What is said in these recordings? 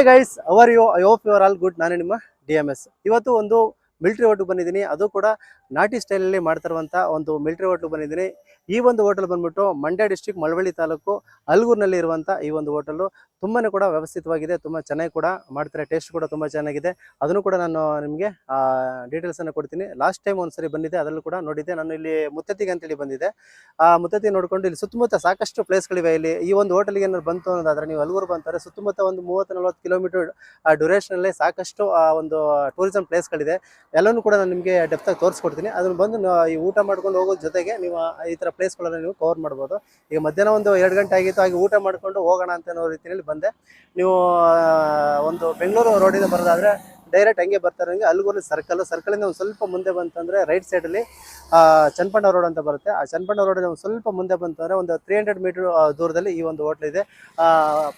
Hi guys how are you I hope you are all good ನಾನು ನಿಮ್ಮ D M S ಇವತ್ತು ಒಂದು military hotel ಬಂದಿದ್ದೀನಿ. ಅದು ಕೂಡ ನಾಟಿ ಸ್ಟೈಲಲ್ಲಿ ಮಾಡ್ತಿರುವಂಥ ಒಂದು ಮಿಲ್ಟ್ರಿ ಹೋಟ್ಲ್ ಬಂದಿದ್ದೀನಿ. ಈ ಒಂದು ಹೋಟೆಲ್ ಬಂದ್ಬಿಟ್ಟು ಮಂಡ್ಯ ಡಿಸ್ಟಿಕ್ ಮಳವಳ್ಳಿ ತಾಲೂಕು ಅಲ್ಗೂರಿನಲ್ಲಿ ಇರುವಂಥ ಈ ಒಂದು ಹೋಟೆಲು ತುಂಬಾ ಕೂಡ ವ್ಯವಸ್ಥಿತವಾಗಿದೆ. ತುಂಬ ಚೆನ್ನಾಗಿ ಕೂಡ ಮಾಡ್ತಾರೆ. ಟೇಸ್ಟ್ ಕೂಡ ತುಂಬ ಚೆನ್ನಾಗಿದೆ. ಅದನ್ನು ಕೂಡ ನಾನು ನಿಮಗೆ ಡೀಟೇಲ್ಸನ್ನು ಕೊಡ್ತೀನಿ. ಲಾಸ್ಟ್ ಟೈಮ್ ಒಂದ್ಸರಿ ಬಂದಿದೆ ಅದರಲ್ಲೂ ಕೂಡ ನೋಡಿದ್ದೆ. ನಾನು ಇಲ್ಲಿ ಮುತ್ತತ್ತಿಗೆ ಅಂತೇಳಿ ಬಂದಿದೆ ಆ ಮುತ್ತತ್ತಿ ನೋಡಿಕೊಂಡು ಇಲ್ಲಿ ಸುತ್ತಮುತ್ತ ಸಾಕಷ್ಟು ಪ್ಲೇಸ್ಗಳಿವೆ ಇಲ್ಲಿ. ಈ ಒಂದು ಹೋಟೆಲ್ಗೆ ಏನಾದ್ರು ಬಂತು ಅನ್ನೋದಾದ್ರೆ ನೀವು ಅಲ್ಗೂರು ಬಂತಾರೆ. ಸುತ್ತಮುತ್ತ ಒಂದು ಮೂವತ್ತು ನಲ್ವತ್ತು ಕಿಲೋಮೀಟರ್ ಡ್ಯೂರೇಷನಲ್ಲಿ ಸಾಕಷ್ಟು, ಆ, ಒಂದು ಟೂರಿಸಂ ಪ್ಲೇಸ್ಗಳಿದೆ ಎಲ್ಲನೂ ಕೂಡ ನಾನು ನಿಮಗೆ ಡೆಪ್ತಾಗಿ ತೋರಿಸ್ಕೊಡ್ತೀನಿ. ಅದನ್ನು ಬಂದು ಈ ಊಟ ಮಾಡ್ಕೊಂಡು ಹೋಗೋ ಜೊತೆಗೆ ನೀವು ಈ ಥರ ಪ್ಲೇಸ್ಗಳನ್ನು ನೀವು ಕವರ್ ಮಾಡ್ಬೋದು. ಈಗ ಮಧ್ಯಾಹ್ನ ಒಂದು ಎರಡು ಗಂಟೆ ಆಗಿತ್ತು, ಹಾಗೆ ಊಟ ಮಾಡ್ಕೊಂಡು ಹೋಗೋಣ ಅಂತ ಅನ್ನೋ ರೀತಿಯಲ್ಲಿ ಬಂದೆ. ನೀವು ಒಂದು ಬೆಂಗಳೂರು ರೋಡಿಂದ ಬರೋದಾದ್ರೆ ಡೈರೆಕ್ಟ್ ಹಂಗೆ ಬರ್ತಾರೆ. ಹಂಗೆ ಅಲ್ಗೂರು ಸರ್ಕಲ್ ಸರ್ಕಲಿಂದ ಒಂದು ಸ್ವಲ್ಪ ಮುಂದೆ ಬಂತಂದ್ರೆ ರೈಟ್ ಸೈಡಲ್ಲಿ ಚನ್ನಪಣ್ಣ ರೋಡ್ ಅಂತ ಬರುತ್ತೆ. ಆ ಚನ್ನಪಣ್ಣ ರೋಡಿಂದ ಒಂದು ಸ್ವಲ್ಪ ಮುಂದೆ ಬಂತಂದ್ರೆ ಒಂದು ತ್ರೀ ಹಂಡ್ರೆಡ್ ಮೀಟರ್ ದೂರದಲ್ಲಿ ಈ ಒಂದು ಹೋಟ್ಲ್ ಇದೆ. ಆ,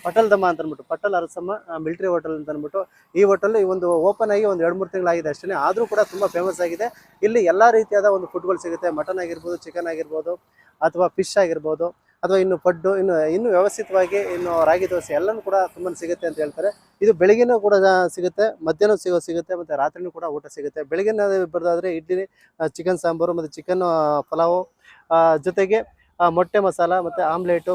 ಪಟಲ್ ದಮ್ಮ ಅಂತ ಅಂದ್ಬಿಟ್ಟು ಪಟಲ್ ಅರಸಮ್ಮ ಮಿಲಿಟರಿ ಹೋಟೆಲ್ ಅಂತ ಅಂದ್ಬಿಟ್ಟು ಈ ಹೋಟೆಲ್ ಈ ಒಂದು ಓಪನ್ ಆಗಿ ಒಂದು ಎರಡು ಮೂರು ತಿಂಗಳಾಗಿದೆ ಅಷ್ಟೇ ಆದರೂ ಕೂಡ ತುಂಬ ಫೇಮಸ್ ಆಗಿದೆ. ಇಲ್ಲಿ ಎಲ್ಲ ರೀತಿಯಾದ ಒಂದು ಫುಡ್ಗಳು ಸಿಗುತ್ತೆ. ಮಟನ್ ಆಗಿರ್ಬೋದು ಚಿಕನ್ ಆಗಿರ್ಬೋದು ಅಥವಾ ಫಿಶ್ ಆಗಿರ್ಬೋದು. ಅಥವಾ ಇನ್ನು ಪಡ್ಡು, ಇನ್ನು ಇನ್ನು ವ್ಯವಸ್ಥಿತವಾಗಿ ಇನ್ನು ರಾಗಿ ದೋಸೆ ಎಲ್ಲನೂ ಕೂಡ ತುಂಬ ಸಿಗುತ್ತೆ ಅಂತ ಹೇಳ್ತಾರೆ. ಇದು ಬೆಳಗ್ಗೆನೂ ಕೂಡ ಸಿಗುತ್ತೆ ಮಧ್ಯಾಹ್ನ ಸಿಗೋ ಸಿಗುತ್ತೆ, ಮತ್ತು ರಾತ್ರಿನೂ ಕೂಡ ಊಟ ಸಿಗುತ್ತೆ. ಬೆಳಗಿನ ಬರೋದಾದರೆ ಇಡ್ಲಿ ಚಿಕನ್ ಸಾಂಬಾರು, ಮತ್ತು ಚಿಕನ್ ಪಲಾವು ಜೊತೆಗೆ ಮೊಟ್ಟೆ ಮಸಾಲ, ಮತ್ತು ಆಮ್ಲೆಟು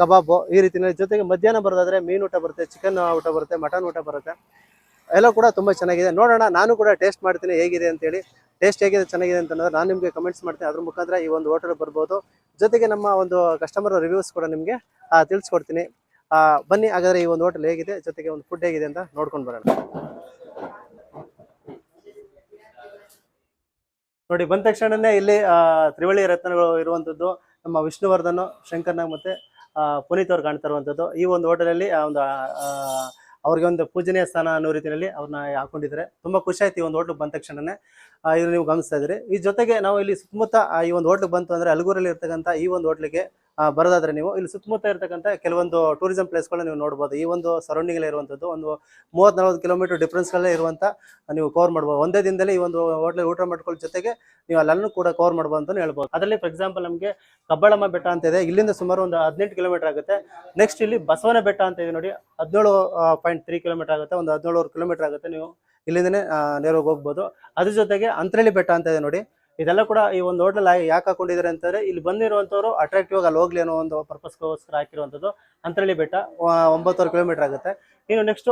ಕಬಾಬು ಈ ರೀತಿಯಲ್ಲಿ ಜೊತೆಗೆ ಮಧ್ಯಾಹ್ನ ಬರೋದಾದರೆ ಮೀನು ಊಟ ಬರುತ್ತೆ ಚಿಕನ್ ಊಟ ಬರುತ್ತೆ ಮಟನ್ ಊಟ ಬರುತ್ತೆ. ಎಲ್ಲ ಕೂಡ ತುಂಬ ಚೆನ್ನಾಗಿದೆ. ನೋಡೋಣ, ನಾನು ಕೂಡ ಟೇಸ್ಟ್ ಮಾಡ್ತೀನಿ ಹೇಗಿದೆ ಅಂತೇಳಿ. ಟೇಸ್ಟ್ ಹೇಗಿದೆ, ಚೆನ್ನಾಗಿದೆ ಅಂತಂದ್ರೆ ನಾನು ನಿಮಗೆ ಕಮೆಂಟ್ಸ್ ಮಾಡ್ತೀನಿ. ಅದ್ರ ಮುಖಾಂತರ ಈ ಒಂದು ಹೋಟೆಲ್ ಬರ್ಬೋದು. ಜೊತೆಗೆ ನಮ್ಮ ಒಂದು ಕಸ್ಟಮರ್ ರಿವ್ಯೂಸ್ ಕೂಡ ನಿಮಗೆ ತಿಳಿಸ್ಕೊಡ್ತೀನಿ. ಬನ್ನಿ ಹಾಗಾದ್ರೆ ಈ ಒಂದು ಹೋಟೆಲ್ ಹೇಗಿದೆ, ಜೊತೆಗೆ ಒಂದು ಫುಡ್ ಹೇಗಿದೆ ಅಂತ ನೋಡ್ಕೊಂಡು ಬರೋಣ. ನೋಡಿ, ಬಂದ ತಕ್ಷಣನೇ ಇಲ್ಲಿ ತ್ರಿವಳಿ ರತ್ನಗಳು ಇರುವಂಥದ್ದು ನಮ್ಮ ವಿಷ್ಣುವರ್ಧನ್, ಶಂಕರ್ನಾಗ್ ಮತ್ತೆ ಪುನೀತ್ ಅವ್ರು ಕಾಣ್ತಾ ಇರುವಂಥದ್ದು ಈ ಒಂದು ಹೋಟೆಲಲ್ಲಿ ಒಂದು ಅವ್ರಿಗೆ ಒಂದು ಪೂಜನೀಯ ಸ್ಥಾನ ಅನ್ನೋ ರೀತಿಯಲ್ಲಿ ಅವ್ರನ್ನ ಹಾಕೊಂಡಿದ್ದಾರೆ. ತುಂಬಾ ಖುಷಿ ಆಯ್ತು ಈ ಒಂದು ಹೋಟ್ಲಿಗೆ ಬಂದ ತಕ್ಷಣನೇ. ಇವ್ರು ನೀವು ಗಮನಿಸ್ತಾ ಇದ್ರಿ ಈ ಜೊತೆಗೆ ನಾವು ಇಲ್ಲಿ ಸುತ್ತಮುತ್ತ ಈ ಒಂದು ಹೋಟ್ಲಿಗೆ ಬಂತು ಅಂದ್ರೆ ಅಲಗೂರಲ್ಲಿ ಇರ್ತಕ್ಕಂಥ ಈ ಒಂದು ಹೋಟ್ಲಿಗೆ ಬರೋದಾದ್ರೆ ನೀವು ಇಲ್ಲಿ ಸುತ್ತಮುತ್ತ ಇರ್ತಕ್ಕಂಥ ಕೆಲವೊಂದು ಟೂರಿಸಂ ಪ್ಲೇಸ್ಗಳನ್ನ ನೀವು ನೋಡ್ಬೋದು. ಈ ಒಂದು ಸರೌಂಡಿಂಗ್ ಇರುವಂಥದ್ದು ಒಂದು ಮೂವತ್ತ್ ನಲ್ವತ್ತು ಕಿಲೋಮೀಟರ್ ಡಿಫ್ರೆನ್ಸ್ಗಳೇ ಇರುವಂತ ನೀವು ಕವರ್ ಮಾಡ್ಬೋದು. ಒಂದೇ ದಿನದಲ್ಲಿ ಈ ಒಂದು ಹೋಟ್ಲಲ್ಲಿ ಊಟ ಮಾಡ್ಕೊಳ್ಳೋ ಜೊತೆಗೆ ನೀವು ಅಲ್ಲೂ ಕೂಡ ಕವರ್ ಮಾಡ್ಬೋದು ಅಂತ ಹೇಳ್ಬೋದು. ಅದರಲ್ಲಿ ಫಾರ್ ಎಕ್ಸಾಂಪಲ್ ನಮಗೆ ಕಬ್ಬಳಮ್ಮ ಬೆಟ್ಟ ಅಂತ ಇದೆ. ಇಲ್ಲಿಂದ ಸುಮಾರು ಒಂದು ಹದಿನೆಂಟು ಕಿಲೋಮೀಟರ್ ಆಗುತ್ತೆ. ನೆಕ್ಸ್ಟ್ ಇಲ್ಲಿ ಬಸವನ ಬೆಟ್ಟ ಅಂತ ಇದೆ ನೋಡಿ. ಹದಿನೇಳು ಪಾಯಿಂಟ್ ತ್ರೀ ಕಿಲೋಮೀಟರ್ ಆಗುತ್ತೆ, ಒಂದು ಹದಿನೇಳು ಕಿಲೋಮೀಟರ್ ಆಗುತ್ತೆ, ನೀವು ಇಲ್ಲಿಂದನೇ ನೇರವಾಗಿ ಹೋಗ್ಬೋದು. ಅದ್ರ ಜೊತೆಗೆ ಅಂತರಳಿ ಬೆಟ್ಟ ಅಂತ ಇದೆ ನೋಡಿ. ಇದೆಲ್ಲ ಕೂಡ ಈ ಒಂದು ಹೋಟೆಲ್ ಯಾಕೆ ಹಾಕೊಂಡಿದ್ದಾರೆ ಅಂತಂದ್ರೆ, ಇಲ್ಲಿ ಬಂದಿರುವಂತವ್ರು ಅಟ್ರಾಕ್ಟಿವ್ ಆಗಿ ಅಲ್ಲಿ ಹೋಗ್ಲಿ ಅನ್ನೋ ಒಂದು ಪರ್ಪಸ್ಗೋಸ್ಕರ ಹಾಕಿರುವಂಥದ್ದು ಅಂತರಳಿ ಬೆಟ್ಟ ಒಂಬತ್ತುವರೆ ಕಿಲೋಮೀಟರ್ ಆಗುತ್ತೆ. ಇನ್ನು ನೆಕ್ಸ್ಟ್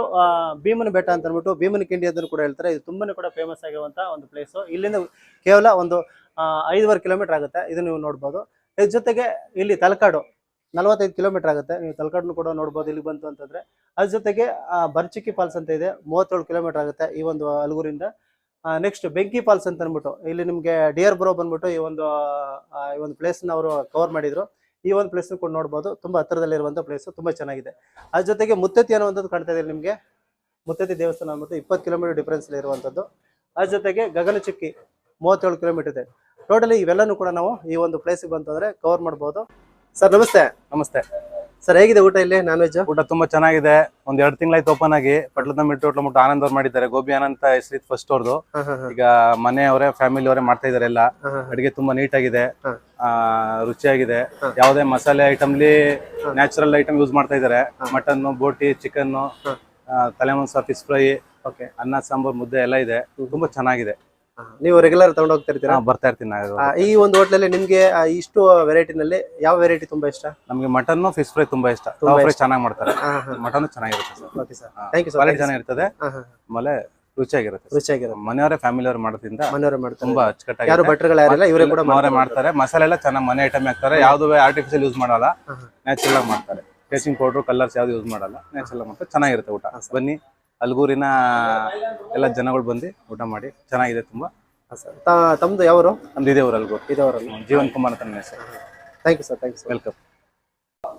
ಭೀಮನ ಬೆಟ್ಟ ಅಂತ ಅಂದ್ಬಿಟ್ಟು, ಭೀಮನ ಕಿಂಡಿ ಅಂತ ಕೂಡ ಹೇಳ್ತಾರೆ. ಇದು ತುಂಬಾನೇ ಕೂಡ ಫೇಮಸ್ ಆಗಿರುವಂತ ಒಂದು ಪ್ಲೇಸ್ ಇಲ್ಲಿಂದ ಕೇವಲ ಒಂದು ಐದುವರೆ ಕಿಲೋಮೀಟರ್ ಆಗುತ್ತೆ. ಇದು ನೀವು ನೋಡ್ಬೋದು. ಇದ್ರ ಜೊತೆಗೆ ಇಲ್ಲಿ ತಲಕಾಡು. ನಲವತ್ತೈದು ಕಿಲೋಮೀಟರ್ ಆಗುತ್ತೆ. ನೀವು ತಲಕಾಡ್ನು ಕೂಡ ನೋಡ್ಬೋದು ಇಲ್ಲಿ ಬಂತು ಅಂತಂದ್ರೆ. ಅದ್ರ ಜೊತೆಗೆ ಬರ್ಚಿಕ್ಕಿ ಫಾಲ್ಸ್ ಅಂತ ಇದೆ. ಮೂವತ್ತೇಳು ಕಿಲೋಮೀಟರ್ ಆಗುತ್ತೆ ಈ ಒಂದು ಅಲಗೂರಿಂದ. ನೆಕ್ಸ್ಟ್ ಬೆಂಕಿ ಫಾಲ್ಸ್ ಅಂತ ಅಂದ್ಬಿಟ್ಟು, ಇಲ್ಲಿ ನಿಮಗೆ ಡಿಯರ್ ಬ್ರೋ ಬಂದ್ಬಿಟ್ಟು ಈ ಒಂದು ಈ ಒಂದು ಪ್ಲೇಸ್ನ ಅವರು ಕವರ್ ಮಾಡಿದ್ರು. ಈ ಒಂದು ಪ್ಲೇಸ್ ಕೂಡ ನೋಡ್ಬೋದು. ತುಂಬಾ ಹತ್ತಿರದಲ್ಲಿರುವಂಥ ಪ್ಲೇಸ್ ತುಂಬಾ ಚೆನ್ನಾಗಿದೆ. ಅದ್ರ ಜೊತೆಗೆ ಮುತ್ತತ್ತಿ ಅನ್ನುವಂಥದ್ದು ಕಾಣ್ತಾ ಇದೆ ನಿಮಗೆ. ಮುತ್ತತಿ ದೇವಸ್ಥಾನ ಅಂದ್ಬಿಟ್ಟು ಇಪ್ಪತ್ತು ಕಿಲೋಮೀಟರ್ ಡಿಫ್ರೆನ್ಸಲ್ಲಿ ಇರುವಂಥದ್ದು ಅದ್ರ ಜೊತೆಗೆ ಗಗನಚುಕ್ಕಿ ಮೂವತ್ತೇಳು ಕಿಲೋಮೀಟರ್ ಇದೆ. ಟೋಟಲಿ ಇವೆಲ್ಲನೂ ಕೂಡ ನಾವು ಈ ಒಂದು ಪ್ಲೇಸಿಗೆ ಬಂತಂದ್ರೆ ಕವರ್ ಮಾಡ್ಬೋದು. ಸರ್ ನಮಸ್ತೆ. ನಮಸ್ತೆ. ಸರ್ ಹೇಗಿದೆ ಊಟ ಇಲ್ಲಿ ನಾನ್ ವೆಜ್ ಊಟ ತುಂಬಾ ಚೆನ್ನಾಗಿದೆ. ಒಂದ್ ಎರಡ್ ತಿಂಗಳಾಯ್ತು ಓಪನ್ ಆಗಿ. ಪಟ್ಲದ ಹೋಟ್ಲ ಮುಟ್ಟು ಆನಂದ್ ಅವ್ರು ಮಾಡಿದ್ದಾರೆ. ಗೋಬಿ ಆನಂದ್ ಹೆಸರಿತ್ ಫಸ್ಟ್ ಅವ್ರದ್ದು ಈಗ ಮನೆಯವರೇ ಫ್ಯಾಮಿಲಿ ಅವರೇ ಮಾಡ್ತಾ ಇದಾರೆ ಎಲ್ಲ. ಅಡಿಗೆ ತುಂಬಾ ನೀಟ್ ಆಗಿದೆ ಆ, ರುಚಿಯಾಗಿದೆ. ಯಾವುದೇ ಮಸಾಲೆ ಐಟಮ್ಲಿ ನ್ಯಾಚುರಲ್ ಐಟಮ್ ಯೂಸ್ ಮಾಡ್ತಾ ಇದಾರೆ. ಮಟನ್ ಬೋಟಿ ಚಿಕನ್ ತಲೆಮಾಂಸ ಫಿಶ್ ಫ್ರೈ ಓಕೆ. ಅನ್ನ ಸಾಂಬಾರ್ ಮುದ್ದೆ ಎಲ್ಲ ಇದೆ. ತುಂಬಾ ಚೆನ್ನಾಗಿದೆ. ನೀವು ರೆಗ್ಯುಲರ್ ತಗೊಂಡು ಹೋಗ್ತಾ ಇರ್ತೀರಾ? ಬರ್ತಾ ಇರ್ತೀನಿ ನಾನು ಆ, ಈ ಒಂದು ಹೋಟ್ಲಲ್ಲಿ ನಿಮ್ಗೆ ಆ, ಇಷ್ಟು ವೆರೈಟಿನಲ್ಲಿ ಯಾವ ವೆರೈಟಿ ತುಂಬಾ ಇಷ್ಟ? ನಮ್ಗೆ ಮಟನ್ ಫಿಶ್ ಫ್ರೈ ತುಂಬಾ ಇಷ್ಟ. ತುಂಬಾ ಫ್ರೈ ಚೆನ್ನಾಗಿ ಮಾಡ್ತಾರೆ. ಹಾ, ಹಾ. ಮಟನ್ ಚೆನ್ನಾಗಿರುತ್ತೆ sir okay sir thank you quality sir ಚೆನ್ನಾಗಿರ್ತದೆ ಆಮೇಲೆ ರುಚಿಯಾಗಿರುತ್ತೆ ರುಚಿಯಾಗಿರುತ್ತೆ. ಮನೆಯವರೇ ಫ್ಯಾಮಿಲಿ ಅವ್ರು ಮಾಡೋದ್ರಿಂದ ಮನೆಯವರು ಮಾಡ್ತಾರೆ. ತುಂಬಾ ಅಚ್ಚುಕಟ್ಟಾಗಿ ಯಾರು ಭಟ್ರುಗಳು ಯಾರಿಲ್ಲ ಇವರೇ ಕೂಡ ಅವರೇ ಮಾಡ್ತಾರೆ. ಮಸಾಲೆ ಎಲ್ಲ ಚೆನ್ನಾಗಿ ಮನೆ ಐಟಮ್ ಹಾಕ್ತಾರೆ. ಯಾವ್ದು ಆರ್ಟಿಫಿಷಿಯಲ್ ಯೂಸ್ ಮಾಡಲ್ಲ. ನ್ಯಾಚುರಲ್ ಆಗಿ ಮಾಡ್ತಾರೆ. ಟೇಸ್ಟಿಂಗ್ ಪೌಡರ್ ಕಲರ್ಸ್ ಯಾವ್ದು ಯೂಸ್ ಮಾಡಲ್ಲ. ನ್ಯಾಚುರಲ್ ಮಾಡ್ತಾರೆ. ಚೆನ್ನಾಗಿರುತ್ತೆ ಊಟ. ಬನ್ನಿ. ಅಲ್ಗೂರಿನ ಎಲ್ಲ ಜನಗಳು ಬಂದು ಊಟ ಮಾಡಿ ಚೆನ್ನಾಗಿದೆ ತುಂಬ. ಸರ್. ತ- ತಮ್ದು ಯಾವರು? ನಮ್ದು ಇದೆ ಊರು ಅಲ್ಗೂರ್. ಇದವರಲ್ಲ. ಜೀವನ್ ಕುಮಾರ್ ಅಂತ ನನ್ನ ಹೆಸರು. Thank you sir thank you sir welcome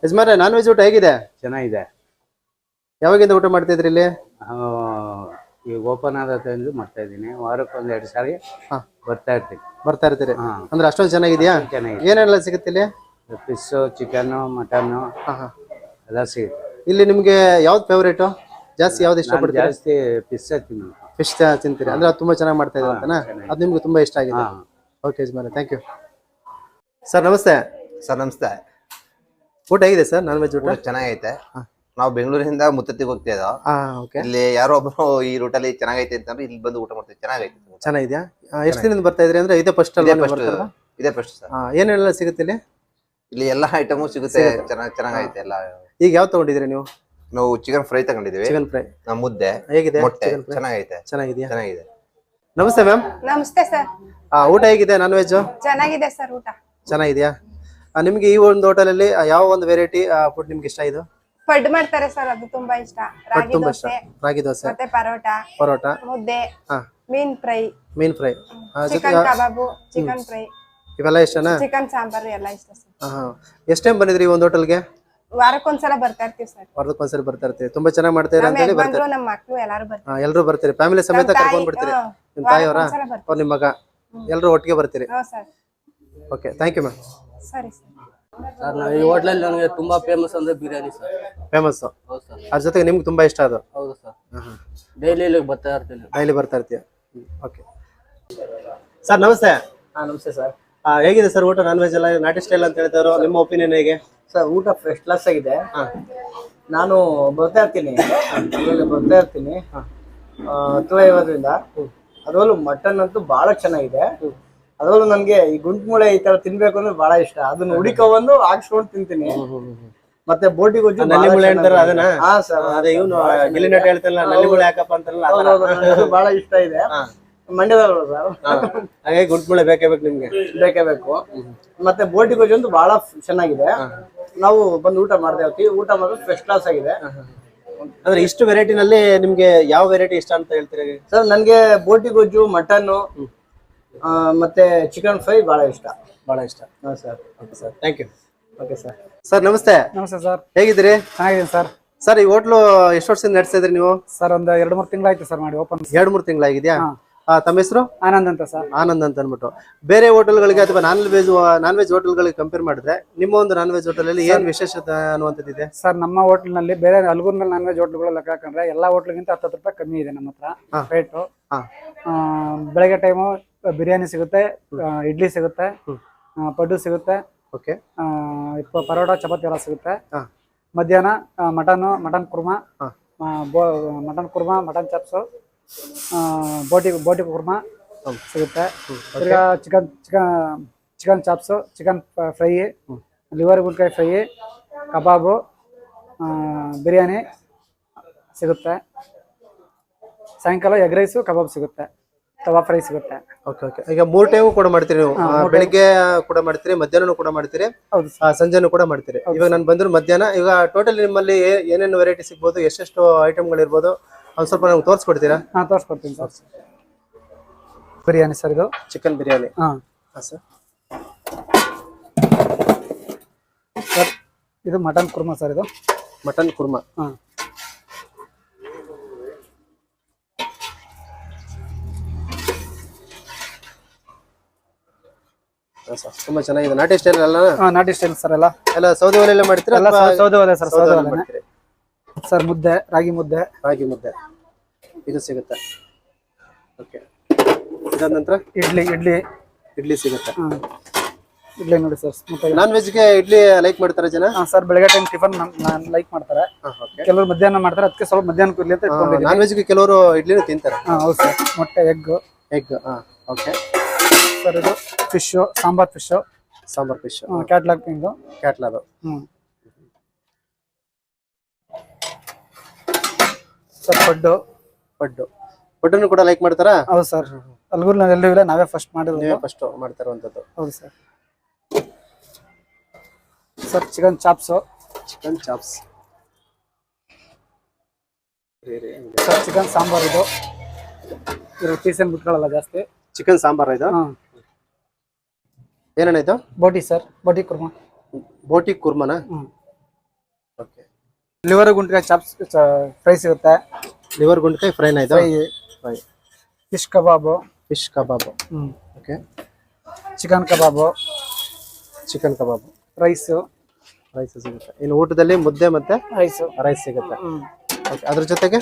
ಯಜಮಾನ್ರೆ ನಾನ್ ವೆಜ್ ಊಟ ಹೇಗಿದೆ? ಚೆನ್ನಾಗಿದೆ. ಯಾವಾಗಿಂದ ಊಟ ಮಾಡ್ತಿದ್ರಿ ಇಲ್ಲಿ? ಆ, ಈಗ ಓಪನ್ ಆದ ತಂದು ಮಾಡ್ತಾ ಇದ್ದೀನಿ. ವಾರಕ್ಕೆ ಒಂದ್ ಎರಡು ಸಾರಿ ಹಾ. ಬರ್ತಾ ಇರ್ತೀನಿ. ಬರ್ತಾ ಇರ್ತೀರಿ. ಹಾ. ಅಂದ್ರೆ ಅಷ್ಟೊಂದು ಚೆನ್ನಾಗಿದೆಯಾ? ಚೆನ್ನಾಗಿದೆ. ಏನೆಲ್ಲ ಸಿಗುತ್ತೆ ಇಲ್ಲಿ? ಫಿಶ್ಶು ಚಿಕನ್ನು ಮಟನ್ನು ಹಾಂ ಹಾ. ಎಲ್ಲ ಸಿಗುತ್ತೆ. ಇಲ್ಲಿ ನಿಮಗೆ ಯಾವ್ದು ಫೇವ್ರೇಟು ಜಾಸ್ತಿ ಯಾವ್ದು ಇಷ್ಟ ಇಷ್ಟಪಡ್ತೀರಾ ಜಾಸ್ತಿ ಫಿಶ್ ತಿನ್ನು ಫಿಶ್ ತಿಂತೀರಿ? ಅಂದ್ರೆ ಅದು ತುಂಬಾ ಚೆನ್ನಾಗಿ ಮಾಡ್ತಾ ಇದ್ದಾರೆ ಅಂತನಾ? ಅದು ನಿಮ್ಗೆ ತುಂಬಾ ಇಷ್ಟ ಆಗಿದೆ. ಓಕೆ ಯಜಮಾನ ಥ್ಯಾಂಕ್ ಯು ಸರ್ ನಮಸ್ತೆ. ಸರ್ ನಮಸ್ತೆ. ಊಟ ಹೇಗಿದೆ ಸರ್ ನಾನ್ ವೆಜ್ ಊಟ ಚೆನ್ನಾಗೈತೆ. ನಾವು ಬೆಂಗಳೂರಿಂದ ಮುತ್ತತ್ತಿಗೆ ಹೋಗ್ತಾ ಇದ್ದೋ. ಓಕೆ ಇಲ್ಲಿ ಯಾರೋ ಒಬ್ರು ಈ ರೂಟಲ್ಲಿ ಚೆನ್ನಾಗೈತೆ ಅಂತಂದ್ರೆ ಇಲ್ಲಿ ಬಂದು ಊಟ ಮಾಡ್ತೀವಿ. ಚೆನ್ನಾಗೈತೆ ಚೆನ್ನಾಗಿದ್ಯಾ? ಎಷ್ಟು ದಿನದಿಂದ ಬರ್ತಾ ಇದ್ರಿ ಅಂದ್ರೆ ಇದೇ ಫಸ್ಟ್ ಇದೇ ಫಸ್ಟ್ ಬರ್ತಾರ? ಇದೇ ಫಸ್ಟ್ ಸರ್ ಏನೆಲ್ಲ ಸಿಗುತ್ತೆ ಇಲ್ಲಿ? ಇಲ್ಲಿ ಎಲ್ಲಾ ಐಟಮು ಸಿಗುತ್ತೆ ಚೆನ್ನಾಗಿ ಚೆನ್ನಾಗ್ ಚೆನ್ನಾಗೈತೆ ಎಲ್ಲ. ಈಗ ಯಾವ ತಗೊಂಡಿದ್ರಿ ನೀವು? ನಾವು ಚಿಕನ್ ಫ್ರೈ ತಗೊಂಡಿದೀವಿ ಚಿಕನ್ ಫ್ರೈ ನಮ್ಮ ಮುದ್ದೆ ಹೇಗಿದೆ? ಮೊಟ್ಟೆ ಚಿಕನ್ ಫ್ರೈ ಚೆನ್ನಾಗೈತೆ. ಚೆನ್ನಾಗಿದೆಯಾ? ಚೆನ್ನಾಗಿದೆ. ನಮಸ್ತೆ ಮ್ಯಾಮ್. ನಮಸ್ತೆ ಸರ್. ಊಟ ಹೇಗಿದೆ? ನಾನ್ ವೆಜ್ ಚೆನ್ನಾಗಿದೆ ಸರ್ ಊಟ. ಚೆನ್ನಾಗಿದೆಯಾ? ಆ, ನಿಮ್ಗೆ ಈ ಒಂದು ಹೋಟೆಲಲ್ಲಿ ಯಾವ ಒಂದು ವೆರೈಟಿ ಫುಡ್ ನಿಮ್ಗೆ ಇಷ್ಟ ಇದು? ಪಡ್ ಮಾಡ್ತಾರೆ ಸರ್ ಅದು ತುಂಬಾ ಇಷ್ಟ. ರಾಗಿ ತುಂಬಾ ಇಷ್ಟ. ದೋಸೆ ರಾಗಿ ದೋಸೆ. ಮತ್ತೆ ಪರೋಟ ಪರೋಟ. ಮುದ್ದೆ ಹಾ. ಮೀನ್ ಫ್ರೈ. ಮೀನ್ ಫ್ರೈ. ಚಿಕನ್ ಕಬಾಬು ಚಿಕನ್ ಫ್ರೈ. ಇವೆಲ್ಲ ಇಷ್ಟನಾ? ಚಿಕನ್ ಸಾಂಬಾರ್ ಎಲ್ಲ ಇಷ್ಟ ಸರ್. ಹಾ ಹಾ ಎಷ್ಟು ಟೈಮ್ ಬಂದಿದ್ರಿ ಈ ಒಂದು ಹೋಟೆಲ್ಗೆ? ವಾರಕ್ಕೊಂದ್ಸಲ ಬರ್ತಾ ಇರ್ತೀವಿ ಸರ್. ವಾರದಕ್ಕೊಂದ್ಸರಿ ಬರ್ತಾ ಇರ್ತೀವಿ ತುಂಬಾ ಚೆನ್ನಾಗಿ ಮಾಡ್ತಾ ನಮ್ಮ ಅಂತ ಹೇಳಿ ಯಜಮಾನ್ರು ಬರ್ತಾರೆ. ನಮ್ಮ ಮಕ್ಳು ಎಲ್ಲಾರು ಬರ್ತಾರೆ. ಎಲ್ಲರೂ ಬರ್ತೀರಿ. ಫ್ಯಾಮಿಲಿ ಸಮೇತ ತಾಯಿ, ಕರ್ಕೊಂಡ್ ಬಿಡ್ತೀರಿ. ಹಾ, ನಿಮ್ ತಾಯಿಯವರ ವಾರಕ್ಕೊಂದ್ಸಲ. ಅವ್ರ ನಿಮ್ಮ ಮಗ. ಎಲ್ಲರೂ ಒಟ್ಟಿಗೆ ಬರ್ತೀರಿ. ಹ್ಞೂ sir. Okay thank you ma'am ಸರಿ ಸರ್. ಸರ್ ನಾವು ಈ ಹೋಟ್ಲಲ್ಲಿ ನನಗೆ ತುಂಬಾ ಫೇಮಸ್ ಅಂದ್ರೆ ಬಿರಿಯಾನಿ ಸರ್. ಫೇಮಸ್ ಹೌದು ಸರ್. ಅದ್ರ ಜೊತೆಗೆ ನಿಮ್ಗೆ ತುಂಬಾ ಇಷ್ಟ ಅದು. ಹೌದು ಸರ್. ಡೈಲಿ ಇಲ್ಲಿಗೆ ಬರ್ತಾ ಇರ್ತೀನಿ. ಡೈಲಿ ಬರ್ತಾ ಇರ್ತೀಯ? ಓಕೆ ಸರ್ ನಮಸ್ತೆ. ಹಾ ನಮಸ್ತೆ ಸರ್. ಹೇಗಿದೆ ಸರ್ ಊಟ? ನಾನ್ ವೆಜ್ ಎಲ್ಲ ನಾಟಿ ಸ್ಟೈಲ್ ಅಂತ ಹೇಳ್ತಾರೋ ನಿಮ್ಮ ಒಪಿನಿಯನ್ ಹೇಗೆ? ಸರ್ ಊಟ ಫಸ್ಟ್ ಕ್ಲಾಸ್ ಆಗಿದೆ. ನಾನು ಬರ್ತಾ ಇರ್ತೀನಿ. ಬರ್ತಾ ಇರ್ತೀನಿ. ಹತ್ತು ಐವತ್ತರಿಂದ. ಅದರಲ್ಲೂ ಮಟನ್ ಅಂತೂ ಬಹಳ ಚೆನ್ನಾಗಿದೆ. ಅದರಲ್ಲೂ ನನಗೆ ಈ ಗುಂಟ್ಮೂಳೆ ಈ ತರ ತಿನ್ಬೇಕು ಅಂದ್ರೆ ಬಹಳ ಇಷ್ಟ. ಅದನ್ನ ಹುಡಿಕೊಂಡು ಹಾಕ್ಸ್ಕೊಂಡು ತಿಂತೀನಿ. ಮತ್ತೆ ಬೋಟಿ ಗೊಜ್ಜು ನಲ್ಲಿ ಮೂಳೆ ಅಂತಾರ ಅದನ್ನ? ಹಾ ಸರ್. ಅದೇ ಇವನು ಗಿಲಿನಟ್ ಹೇಳ್ತಲ್ಲ ಹೇಳ್ತಾರಲ್ಲ ನಲ್ಲಿ ಯಾಕಪ್ಪ ಅಂತಾರಲ್ಲ ಬಹಳ ಇಷ್ಟ ಇದೆ. ಮಂಡ್ಯದವರು ಸರ್. ಹಾಗಾಗಿ ಬೇಕೇ ಬೇಕು ನಿಮ್ಗೆ. ಬೇಕೇ ಬೇಕು. ಮತ್ತೆ ಬೋಟಿ ಗೋಜಿ ಒಂದು ಬಹಳ ಚೆನ್ನಾಗಿದೆ. ನಾವು ಬಂದು ಊಟ ಮಾಡ್ತಾ ಇರ್ತೀವಿ ಊಟ ಮಾಡೋದು ಫಸ್ಟ್ ಕ್ಲಾಸ್ ಆಗಿದೆ. ಅಂದ್ರೆ ಇಷ್ಟು ವೆರೈಟಿನಲ್ಲಿ ನಿಮ್ಗೆ ಯಾವ ವೆರೈಟಿ ಇಷ್ಟ ಅಂತ ಹೇಳ್ತೀರಿ? ಸರ್ ನನಗೆ ಬೋಟಿ ಗೊಜ್ಜು ಮಟನ್ ಮತ್ತೆ ಚಿಕನ್ ಫ್ರೈ ಬಹಳ ಇಷ್ಟ. ಬಹಳ ಇಷ್ಟ. ಹಾಂ sir. Okay sir. Thank you okay sir. Sir ನಮಸ್ತೆ. ನಮಸ್ತೆ ಸರ್. ಹೇಗಿದ್ದೀರಿ? ಚೆನ್ನಾಗಿದೆ ಸರ್. ಸರ್ ಈ ಹೋಟ್ಲು ಎಷ್ಟು ವರ್ಷದಿಂದ ನಡೆಸಿದ್ರಿ ಇದ್ರಿ ನೀವು? ಸರ್ ಒಂದು ಎರಡು ಮೂರು ತಿಂಗಳಾಯ್ತು ಸರ್ ಮಾಡಿ ಓಪನ್. ಎರಡು ಮೂರು ತಿಂಗಳಾಗಿದ್ಯಾ? ತಮ್ಮ ಹೆಸರು? ಆನಂದ್ ಅಂತ ಸರ್. ಆನಂದ್ ಅಂತ ಅನ್ಬಿಟ್ಟು ಬೇರೆ ಹೋಟೆಲ್ಗಳಿಗೆ ಅಥವಾ ನಾನ್ ವೆಜ್ ನಾನ್ ವೆಜ್ ಹೋಟೆಲ್ಗಳಿಗೆ ಕಂಪೇರ್ ಮಾಡಿದ್ರೆ ನಿಮ್ಮ ಒಂದು ನಾನ್ ವೆಜ್ ಹೋಟೆಲಲ್ಲಿ ಏನ್ ವಿಶೇಷತೆ ಅನ್ನುವಂಥದ್ದಿದೆ? ಸರ್ ನಮ್ಮ ಹೋಟೆಲ್ನಲ್ಲಿ ಬೇರೆ ಅಲ್ಗೂರ್ನಲ್ಲಿ ನಾನ್ ವೆಜ್ ಹೋಟೆಲ್ಗಳು ಲೆಕ್ಕ ಹಾಕಂದ್ರೆ ಎಲ್ಲ ಹೋಟ್ಲಿಗಿಂತ ಹತ್ತು ರೂಪಾಯಿ ಕಮ್ಮಿ ಇದೆ ನಮ್ಮ. ಹತ್ರ. ರೇಟು. ಬೆಳಗ್ಗೆ ಟೈಮು ಬಿರಿಯಾನಿ ಸಿಗುತ್ತೆ ಇಡ್ಲಿ ಸಿಗುತ್ತೆ ಪಡ್ಡು ಸಿಗುತ್ತೆ ಓಕೆ ಪರೋಟ ಚಪಾತಿ ಎಲ್ಲ ಸಿಗುತ್ತೆ. ಮಧ್ಯಾಹ್ನ mutton mutton korma mutton korma mutton chops ಬೋಟಿ ಬೋಟಿ ಕುರ್ಮಾ ಸಿಗುತ್ತೆ. ತಿರ್ಗಾ chicken chicken chicken chops chicken fry liver ಗುಂಡ್ಕಾಯಿ fry ಕಬಾಬು ಬಿರಿಯಾನಿ ಸಿಗುತ್ತೆ. ಸಾಯಂಕಾಲ ಎಗ್ ರೈಸು ಕಬಾಬ್ ಸಿಗುತ್ತೆ. ತವಾ ಫ್ರೈ ಸಿಗುತ್ತೆ. ಓಕೆ ಓಕೆ ಈಗ ಮೂರು ಟೈಮು ಕೂಡ ಮಾಡ್ತೀರಿ ನೀವು. ಆ, ಬೆಳಿಗ್ಗೆ ಕೂಡ ಮಾಡ್ತೀರಿ ಮಧ್ಯಾಹ್ನ ಕೂಡ ಮಾಡ್ತೀರಿ. ಹೌದು ಆ, ಸಂಜೆನೂ ಕೂಡ ಮಾಡ್ತೀರಿ. ಇವಾಗ ನಾನು ಬಂದ್ರು ಮಧ್ಯಾಹ್ನ. ಈಗ ಟೋಟಲ್ ನಿಮ್ಮಲ್ಲಿ ಏ- ಏನೇನು ವೆರೈಟಿ ಸಿಗ್ಬೋದು? ಎಷ್ಟೆಷ್ಟು ಐಟಮ್ಗಳಿರ್ಬೋದು ಒಂದ್ ಸ್ವಲ್ಪ ನಾವು ತೋರಿಸ್ಕೊಡ್ತೀರಾ? ಹಾಂ ತೋರಿಸ್ಕೊಡ್ತೀನಿ ಸರ್. ಬಿರಿಯಾನಿ ಸರ್ ಇದು. ಚಿಕನ್ ಬಿರಿಯಾನಿ. ಹಾ. ಹಾಂ ಸರ್. ಸರ್ ಇದು ಮಟನ್ ಕುರ್ಮಾ ಸರ್ ಇದು. ಮಟನ್ ಕುರ್ಮಾ. ಹಾಂ. ಸರ್. ತುಂಬಾ ಚೆನ್ನಾಗಿದೆ. ನಾಟಿ ಸ್ಟೈಲ್ ಅಲ್ಲ ಹಾ ನಾಟಿ ಸ್ಟೈಲ್ ಸರ್ ಎಲ್ಲ. ಎಲ್ಲ ಸೌದೆ ಒಲೆಯಲ್ಲೇ ಮಾಡ್ತೀರಾ ಎಲ್ಲ ಸೌದೆ ಒಲೆ ಸರ್ ಸೌದೆ ಒಲೆ ಸರ್ ಮುದ್ದೆ ರಾಗಿ ಮುದ್ದೆ. ರಾಗಿ ಮುದ್ದೆ. ಇದು ಸಿಗುತ್ತೆ. ಓಕೆ. ಇದಾದ ನಂತರ? ಇಡ್ಲಿ ಇಡ್ಲಿ. ಇಡ್ಲಿ ಸಿಗುತ್ತೆ. ಇಡ್ಲಿ ನೋಡಿ ಸರ್ ನಾನ್ ನಾನ್ ವೆಜ್ಗೆ ಇಡ್ಲಿ ಲೈಕ್ ಮಾಡ್ತಾರೆ ಜನ? ಸರ್ ಬೆಳಗ್ಗೆ ಟೈಮ್ ಟಿಫನ್ ನಾನು ಲೈಕ್ ಮಾಡ್ತಾರೆ. ಓಕೆ ಕೆಲವರು ಮಧ್ಯಾಹ್ನ ಮಾಡ್ತಾರೆ ಅದಕ್ಕೆ ಸ್ವಲ್ಪ ಮಧ್ಯಾಹ್ನ ಇರ್ಲಿ ಅಂತ ನಾನ್ ವೆಜ್ಗೆ ಕೆಲವರು ಇಡ್ಲಿ ತಿಂತಾರೆ. ಹಾಂ ಹೌದು ಸರ್. ಮೊಟ್ಟೆ ಎಗ್ ಎಗ್ ಹಾಂ ಓಕೆ ಸರ್ ಇದು fish sambar fish sambar fish catalogue ತಿಂದು ಕ್ಯಾಟ್ಲಾಗ್ ಹ್ಞೂ ಸರ್ ಪಡ್ಡು. ಪಡ್ಡು. ಪಡ್ಡನ್ನು ಕೂಡ ಲೈಕ್ ಮಾಡ್ತಾರಾ? ಹೌದು ಸರ್. ಅಲ್ಗೂರ್ನಲ್ಲಿ ಎಲ್ಲೂ ಇಲ್ಲ ನಾವೇ ಫಸ್ಟ್ ಮಾಡಿರೋದು. ನೀವೇ ಫಸ್ಟ್ ಮಾಡ್ತಾ ಇರುವಂಥದ್ದು ಹೌದು sir. Sir chicken chops chicken chops sir chicken sambar ಇದು. ಇದ್ರ ಪೀಸ್ ಬಿಟ್ಕೊಳ್ಳಲ್ಲ ಜಾಸ್ತಿ. ಚಿಕನ್ ಸಾಂಬಾರ್ ಇದು? ಹಾಂ. ಏನೇನಾಯ್ತು ಬೋಟಿ ಸರ್ ಬೋಟಿ ಕುರ್ಮಾ. ಬೋಟಿ ಕುರ್ಮನ? ಹ್ಞೂ ಓಕೆ ಲಿವರ್ ಗುಂಡ್ಕಾಯಿ ಚಾಪ್ಸ್ ಫ್ರೈ ಸಿಗುತ್ತೆ. ಲಿವರ್ ಗುಂಡ್ಕಾಯಿ ಫ್ರೈನ ಇದು? ಫ್ರೈ ಫಿಶ್ ಕಬಾಬು. ಫಿಶ್ ಕಬಾಬು. ಹ್ಞೂ ಓಕೆ. ಚಿಕನ್ ಕಬಾಬು. ಚಿಕನ್ ಕಬಾಬು. ರೈಸು. ರೈಸ್ ಸಿಗುತ್ತೆ. ಇನ್ನು ಊಟದಲ್ಲಿ ಮುದ್ದೆ ಮತ್ತೆ ರೈಸು. ರೈಸ್ ಸಿಗುತ್ತೆ. ಓಕೆ ಅದ್ರ ಜೊತೆಗೆ?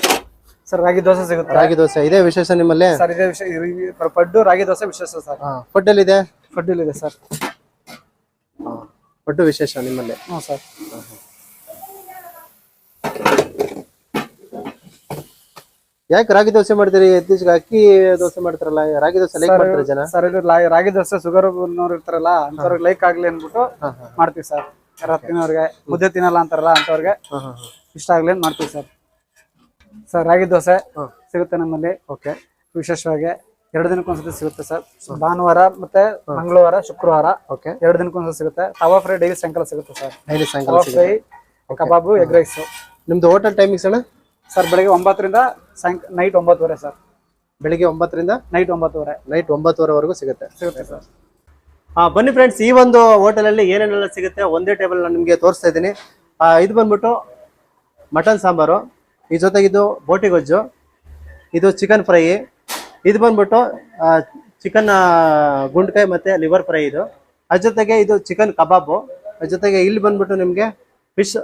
ಸರ್ ರಾಗಿ ದೋಸೆ ಸಿಗುತ್ತೆ. ರಾಗಿ ದೋಸೆ. ಇದೆ ವಿಶೇಷ ನಿಮ್ಮಲ್ಲಿ? ಸರ್ ಇದೇ ವಿಶೇಷ ಪಡ್ಡು ರಾಗಿ ದೋಸೆ ವಿಶೇಷ ಸರ್. ಹಾಂ ಫುಡ್ಡಲ್ಲಿದೆ ಫುಡ್ಡಲ್ಲಿ ಇದೆ ಸರ್. ಹಾಂ ಫುಡ್ಡು ವಿಶೇಷ ನಿಮ್ಮಲ್ಲಿ? ಹ್ಞೂ ಸರ್. ಯಾಕೆ ರಾಗಿ ದೋಸೆ ಮಾಡ್ತೀರಿ? ಇತ್ತೀಚೆಗೆ ಅಕ್ಕಿ ದೋಸೆ ಮಾಡ್ತಾರಲ್ಲ ರಾಗಿ ದೋಸೆ ಲೈಕ್ ಮಾಡ್ತಾರೆ ಜನ. ಸರ್ ಇದು ಲಾ- ರಾಗಿ ದೋಸೆ ಶುಗರ್ ಇರ್ತಾರಲ್ಲ ಅಂತವ್ರಿಗೆ ಲೈಕ್ ಆಗ್ಲಿ ಅನ್ಬಿಟ್ಟು ಮಾಡ್ತೀವಿ ಸರ್. ಯಾರ ತಿನ್ನೋರ್ಗೆ ಮುದ್ದೆ ತಿನ್ನಲ್ಲ ಅಂತಾರಲ್ಲ ಅಂತವ್ರಿಗೆ ಇಷ್ಟ ಆಗ್ಲಿ ಅಂತ ಮಾಡ್ತೀವಿ ಸರ್. ಸರ್ ರಾಗಿ ದೋಸೆ ಸಿಗುತ್ತೆ ನಮ್ಮಲ್ಲಿ. ಓಕೆ ವಿಶೇಷವಾಗಿ ಎರಡು ದಿನಕ್ಕೊಂದ್ಸತಿ ಸಿಗುತ್ತೆ ಸರ್. ಭಾನುವಾರ ಮತ್ತೆ ಮಂಗಳವಾರ ಶುಕ್ರವಾರ ಓಕೆ ಎರಡು ದಿನಕ್ಕೊಂದ್ಸತಿ ಸಿಗುತ್ತೆ. ತವಾ ಫ್ರೈ ಡೈಲಿ ಸಾಯಂಕಾಲ ಸಿಗುತ್ತೆ ಸರ್. ಡೈಲಿ ಸಾಯಂಕಾಲ ತವಾ. ಫ್ರೈ ಕಬಾಬು ಎಗ್ ರೈಸ್. ನಿಮ್ದು ಹೋಟೆಲ್ ಟೈಮಿಂಗ್ಸ್ ಅಣ್ಣ? ಸರ್ ಬೆಳಗ್ಗೆ ಒಂಬತ್ತರಿಂದ ಸಾಯಂಕ ನೈಟ್ ಒಂಬತ್ತುವರೆ ಸರ್. ಬೆಳಿಗ್ಗೆ ಒಂಬತ್ತರಿಂದ ನೈಟ್ ಒಂಬತ್ತುವರೆ. ನೈಟ್ ಒಂಬತ್ತುವರೆವರೆಗೂ ಸಿಗುತ್ತೆ. ಸಿಗುತ್ತೆ ಸರ್. ಆ, ಬನ್ನಿ ಫ್ರೆಂಡ್ಸ್ ಈ ಒಂದು ಹೋಟೆಲಲ್ಲಿ ಏನೇನೆಲ್ಲ ಸಿಗುತ್ತೆ ಒಂದೇ ಟೇಬಲ್ ನಾನು ನಿಮಗೆ ತೋರಿಸ್ತಾ ಇದ್ದೀನಿ. ಆ, ಇದು ಬಂದ್ಬಿಟ್ಟು ಮಟನ್ ಸಾಂಬಾರು ಈ ಜೊತೆಗಿದು ಬೋಟಿ ಗೊಜ್ಜು ಇದು ಚಿಕನ್ ಫ್ರೈ ಇದು ಬಂದ್ಬಿಟ್ಟು ಚಿಕನ್ ಗುಂಡ್ಕಾಯಿ ಮತ್ತು ಲಿವರ್ ಫ್ರೈ ಇದು. ಅದ್ರ ಜೊತೆಗೆ ಇದು ಚಿಕನ್ ಕಬಾಬು. ಅದ್ರ ಜೊತೆಗೆ ಇಲ್ಲಿ ಬಂದ್ಬಿಟ್ಟು ನಿಮಗೆ ಫಿಶ್